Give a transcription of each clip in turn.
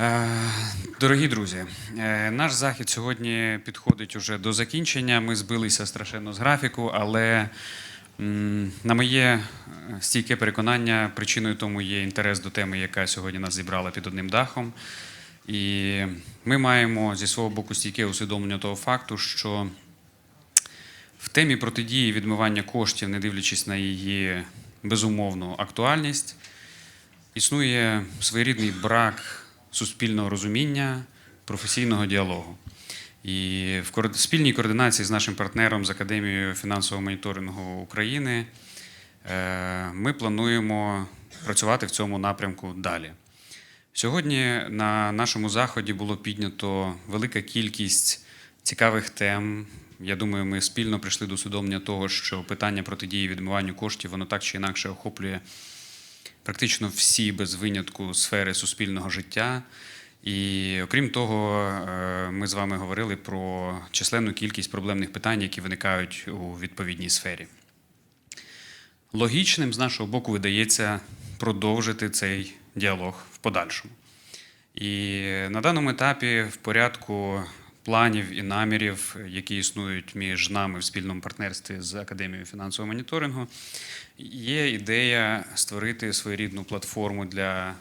Е, Дорогі друзі, е, наш захід сьогодні підходить уже до закінчення. Ми збилися страшенно з графіку, але на моє е, стійке переконання, причиною тому є інтерес до теми, яка сьогодні нас зібрала під одним дахом. І ми маємо зі свого боку стійке усвідомлення того факту, що в темі протидії відмивання коштів, не дивлячись на її безумовну актуальність, існує своєрідний брак суспільного розуміння, професійного діалогу. І в спільній координації з нашим партнером з Академією фінансового моніторингу України е, ми плануємо працювати в цьому напрямку далі. Сьогодні на нашому заході було піднято велика кількість цікавих тем. Я думаю, ми спільно прийшли до усвідомлення того, що питання протидії відмиванню коштів воно так чи інакше охоплює практично всі без винятку сфери суспільного життя. І окрім того, е, ми з вами говорили про численну кількість проблемних питань, які виникають у відповідній сфері. Логічним з нашого боку видається продовжити цей діалог в подальшому. І на даному етапі в порядку планів і намірів, які існують між нами в спільному партнерстві з Академією фінансового моніторингу, є ідея створити своєрідну платформу для е,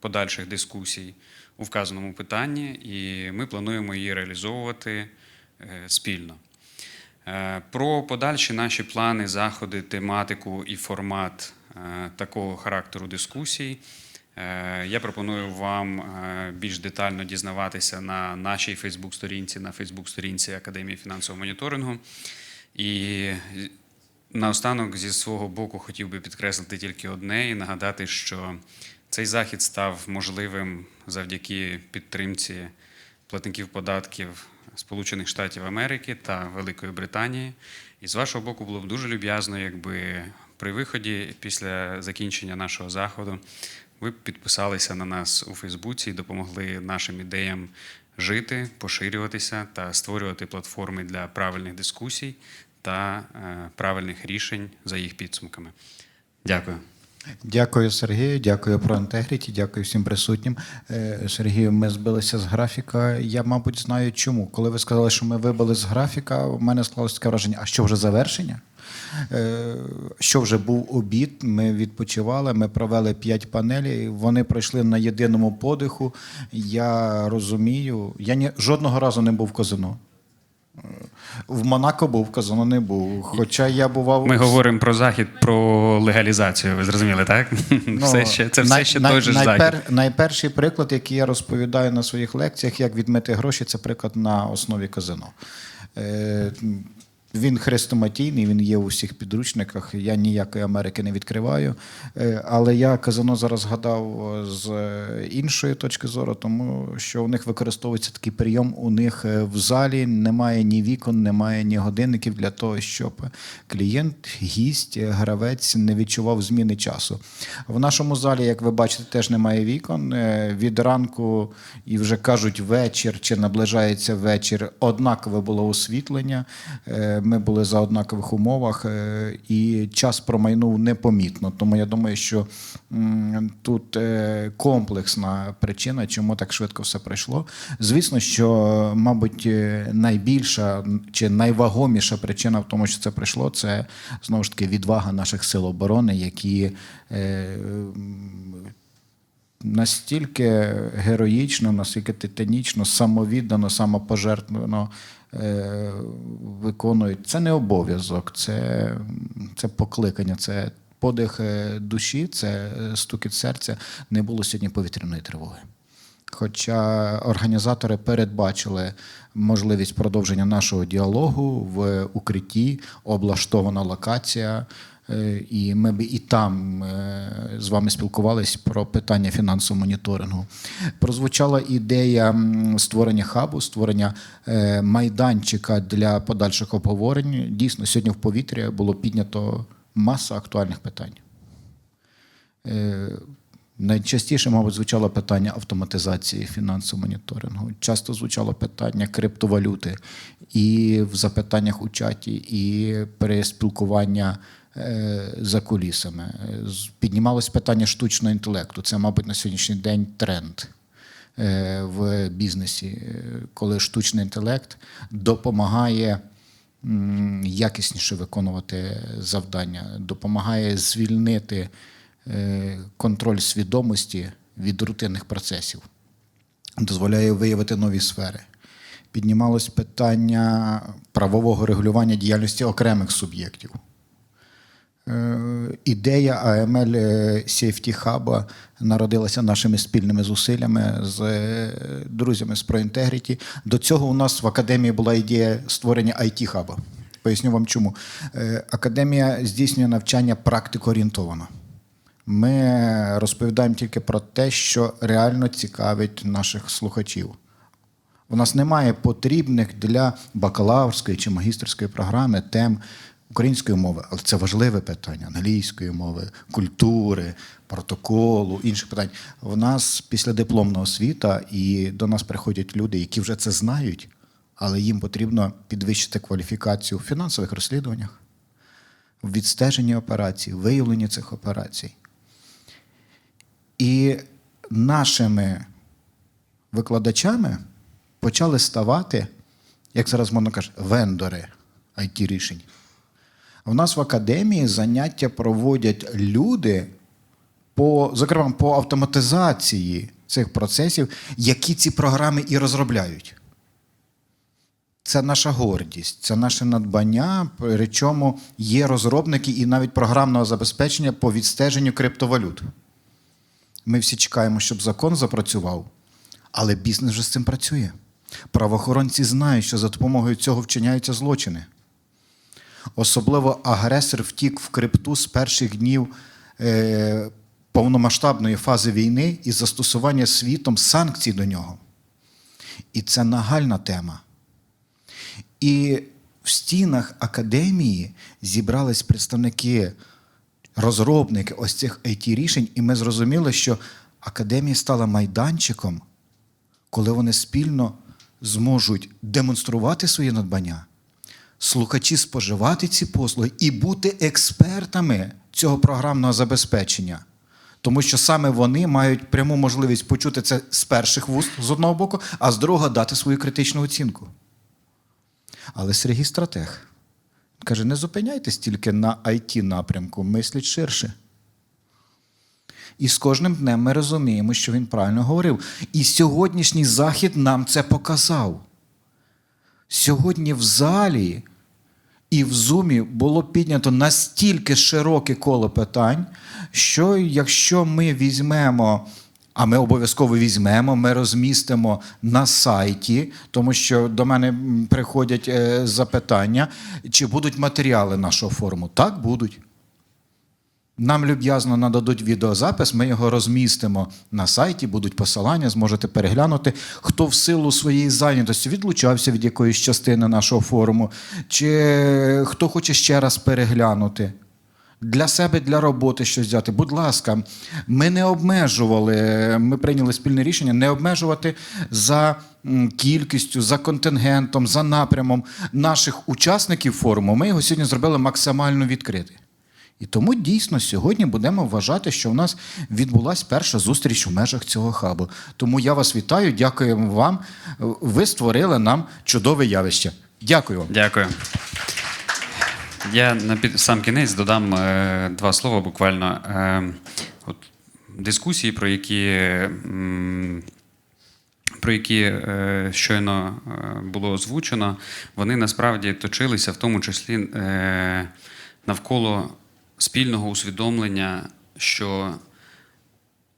подальших дискусій у вказаному питанні, і ми плануємо її реалізовувати е, спільно. Е, Про подальші наші плани, заходи, тематику і формат такого характеру дискусій. Е, Я пропоную вам е, більш детально дізнаватися на нашій Фейсбук-сторінці, на Фейсбук-сторінці Академії фінансового моніторингу. І наостанок зі свого боку хотів би підкреслити тільки одне і нагадати, що цей захід став можливим завдяки підтримці платників податків Сполучених Штатів Америки та Великої Британії. І з вашого боку було б дуже люб'язно, якби при виході після закінчення нашого заходу ви підписалися на нас у Фейсбуці і допомогли нашим ідеям жити, поширюватися та створювати платформи для правильних дискусій та е, правильних рішень за їх підсумками. Дякую. Дякую, Сергію. Дякую про інтегріті. Дякую всім присутнім. Е, Сергію, ми збилися з графіка. Я, мабуть, знаю чому. Коли ви сказали, що ми вибили з графіка, у мене склалося таке враження, а що вже завершення? Е, Що вже був обід, ми відпочивали, ми провели п'ять панелей, вони пройшли на єдиному подиху. Я розумію, я ні, жодного разу не був в казино. В Монако був, в казино не був. Хоча я бував. Ми говоримо про захід про легалізацію. Ви зрозуміли, так? все ще, це все най- ще най- той же найпер- захід. Найперший приклад, який я розповідаю на своїх лекціях, як відмити гроші, це приклад на основі казино. Е, Він хрестоматійний, він є у всіх підручниках. Я ніякої Америки не відкриваю. Е, Але я казино зараз згадав з іншої точки зору, тому що у них використовується такий прийом. У них е, в залі немає ні вікон, немає ні годинників для того, щоб клієнт, гість, гравець не відчував зміни часу. В нашому залі, як ви бачите, теж немає вікон. Е, Від ранку і вже кажуть вечір чи наближається вечір. Однакове було освітлення. Ми були за однакових умовах, е, і час промайнув непомітно. Тому я думаю, що тут е, комплексна причина, чому так швидко все пройшло. Звісно, що, мабуть, е, найбільша чи найвагоміша причина в тому, що це прийшло, це знову ж таки відвага наших сил оборони, які настільки героїчно, настільки титанічно, самовіддано, самопожертвовано е, виконують. Це не обов'язок, це, це покликання, це подих е, душі, це стукіт серця. Не було сьогодні повітряної тривоги. Хоча організатори передбачили можливість продовження нашого діалогу в укритті, облаштована локація, і ми б і там е, з вами спілкувались про питання фінансового моніторингу. Прозвучала ідея створення хабу, створення е, майданчика для подальших обговорень. Дійсно, сьогодні в повітрі було піднято маса актуальних питань. Е, Найчастіше, мабуть, звучало питання автоматизації фінансового моніторингу. Часто звучало питання криптовалюти і в запитаннях у чаті, і при спілкуванні е, за кулісами. Піднімалось питання штучного інтелекту. Це, мабуть, на сьогоднішній день тренд. е, в бізнесі, е, коли штучний інтелект допомагає якісніше виконувати завдання, допомагає звільнити е, контроль свідомості від рутинних процесів, дозволяє виявити нові сфери. Піднімалось питання правового регулювання діяльності окремих суб'єктів. Е, Ідея AML Safety Hub народилася нашими спільними зусиллями з е, друзями з ProIntegrity. До цього у нас в академії була ідея створення IT хаба. Поясню вам чому. Е, Академія здійснює навчання практикоорієнтовано. Ми розповідаємо тільки про те, що реально цікавить наших слухачів. У нас немає потрібних для бакалаврської чи магістерської програми тем української мови, але це важливе питання англійської мови, культури, протоколу, інших питань. У нас після дипломна освіта, і до нас приходять люди, які вже це знають, але їм потрібно підвищити кваліфікацію в фінансових розслідуваннях, в відстеженні операцій, виявленні цих операцій. І нашими викладачами почали ставати, як зараз можна кажуть, вендори it рішень. У нас в академії заняття проводять люди, по, зокрема, по автоматизації цих процесів, які ці програми і розробляють. Це наша гордість, це наше надбання, причому є розробники і навіть програмного забезпечення по відстеженню криптовалют. Ми всі чекаємо, щоб закон запрацював, але бізнес вже з цим працює. Правоохоронці знають, що за допомогою цього вчиняються злочини. Особливо агресор втік в крипту з перших днів е, повномасштабної фази війни і застосування світом санкцій до нього. І це нагальна тема. І в стінах академії зібрались представники, розробники ось цих it рішень, і ми зрозуміли, що академія стала майданчиком, коли вони спільно зможуть демонструвати свої надбання, слухачі споживати ці послуги і бути експертами цього програмного забезпечення. Тому що саме вони мають пряму можливість почути це з перших вуст з одного боку, а з другого дати свою критичну оцінку. Але Сергій стратег каже: не зупиняйтесь тільки на it напрямку, мисліть ширше. І з кожним днем ми розуміємо, що він правильно говорив. І сьогоднішній захід нам це показав. Сьогодні в залі і в зумі було піднято настільки широке коло питань, що якщо ми візьмемо, а ми обов'язково візьмемо, ми розмістимо на сайті, тому що до мене приходять е, запитання, чи будуть матеріали нашого форуму. Так, будуть. Нам люб'язно нададуть відеозапис, ми його розмістимо на сайті, будуть посилання, зможете переглянути, хто в силу своєї зайнятості відлучався від якоїсь частини нашого форуму, чи хто хоче ще раз переглянути. Для себе, для роботи щось взяти. Будь ласка, ми не обмежували, ми прийняли спільне рішення не обмежувати за кількістю, за контингентом, за напрямом наших учасників форуму. Ми його сьогодні зробили максимально відкритим. І тому дійсно сьогодні будемо вважати, що в нас відбулася перша зустріч в межах цього хабу. Тому я вас вітаю, дякуємо вам. Ви створили нам чудове явище. Дякую вам. Дякую. Я на під сам кінець додам е, два слова буквально. Е, от, дискусії, про які, м, про які е, щойно е, було озвучено, вони насправді точилися в тому числі е, навколо спільного усвідомлення, що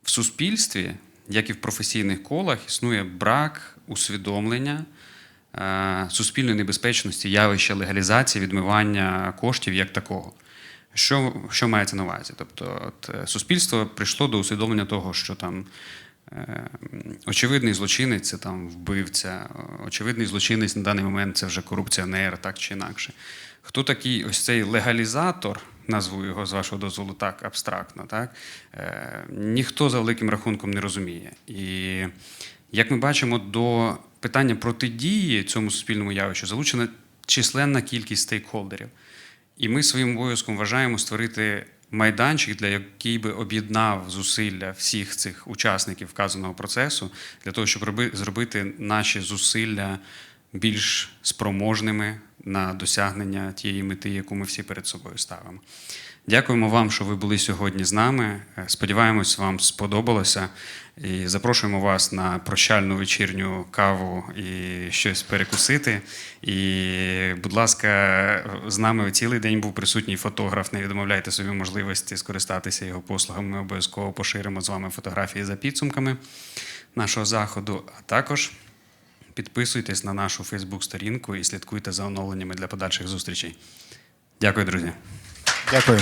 в суспільстві, як і в професійних колах, існує брак усвідомлення е, суспільної небезпечності явища легалізації, відмивання коштів як такого. Що, що мається на увазі? Тобто, от, е, суспільство прийшло до усвідомлення того, що там е, очевидний злочинець це там вбивця, очевидний злочинець на даний момент це вже корупціонер, так чи інакше. Хто такий ось цей легалізатор, назву його з вашого дозволу так абстрактно, так? Е, ніхто за великим рахунком не розуміє. І як ми бачимо, до питання протидії цьому суспільному явищу залучена численна кількість стейкхолдерів. І ми своїм обов'язком вважаємо створити майданчик, для який би об'єднав зусилля всіх цих учасників вказаного процесу, для того, щоб зробити наші зусилля більш спроможними на досягнення тієї мети, яку ми всі перед собою ставимо. Дякуємо вам, що ви були сьогодні з нами. Е, Сподіваємось, вам сподобалося. І запрошуємо вас на прощальну вечірню каву і щось перекусити. І, будь ласка, з нами цілий день був присутній фотограф. Не відмовляйте собі можливості скористатися його послугами. Ми обов'язково поширимо з вами фотографії за підсумками нашого заходу. А також підписуйтесь на нашу Фейсбук-сторінку і слідкуйте за оновленнями для подальших зустрічей. Дякую, друзі. Дякую.